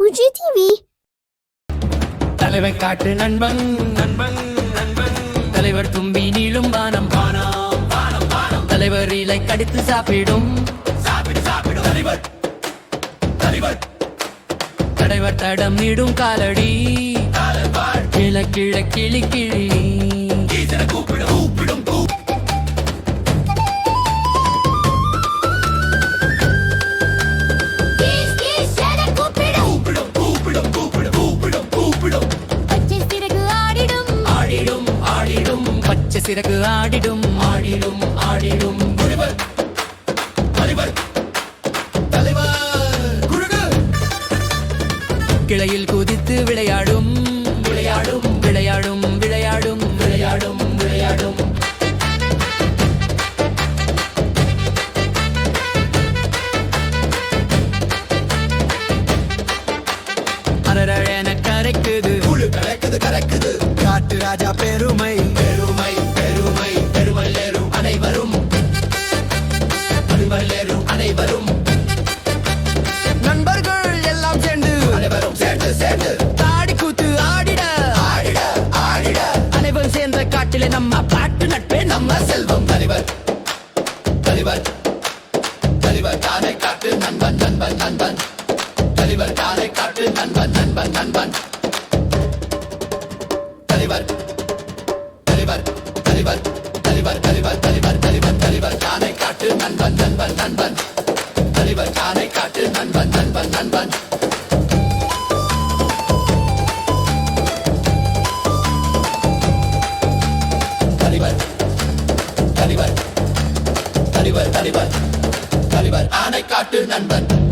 பூஜி TV தலைவன் காட்டு நண்பன் நண்பன் நண்பன். தலைவர் தும்பி நீளும் வானம். வானம் வானம் வானம் தலைவர் இலை கடித்து சாப்பிடும். சாப்பிடு சாப்பிடும் தலைவர் தலைவர் தலைவர் தடம் நீடும் காலடி. கிழக்கிழ கிளி கிழி பச்சை சிறகு ஆடிடும். ஆடிடும் ஆடிடும். குருவர் தலைவர் கிளையில் குதித்து விளையாடும். விளையாடும். விளையாடும் விளையாடும். விளையாடும் விளையாடும். அரரழன கரைக்குது. புழு கலக்குது கலக்குது காட்டு ராஜா பெருமை. பெருமல்லேரும் அனைவரும். நண்பர்கள் எல்லாம் சேர்ந்து அனைவரும் சேர்ந்து சேர்ந்து. தாடி கூத்து ஆடிட ஆடிட ஆடிட. அனைவரும் சேர்ந்த காட்டிலே நம்ம பாட்டு நட்பே நம்ம செல்வம். தலைவர் தலைவர் தலைவர் தானே காட்டு நண்பன் நண்பன் நண்பன். தலைவர் தானே காட்டு நண்பன் நண்பன் நண்பன். தலைவர் தலைவர் தலைவர் தலைவர் தலைவர் தலைவர் தலைவர் தலைவர் தானை காட்டு நண்பன் நண்பன் நண்பன். தலைவர் தானை காட்டு நண்பன் நண்பன் நண்பன். தலைவர் தலைவர் தலைவர் தலைவர் தலைவர் ஆனை காட்டு நண்பன்.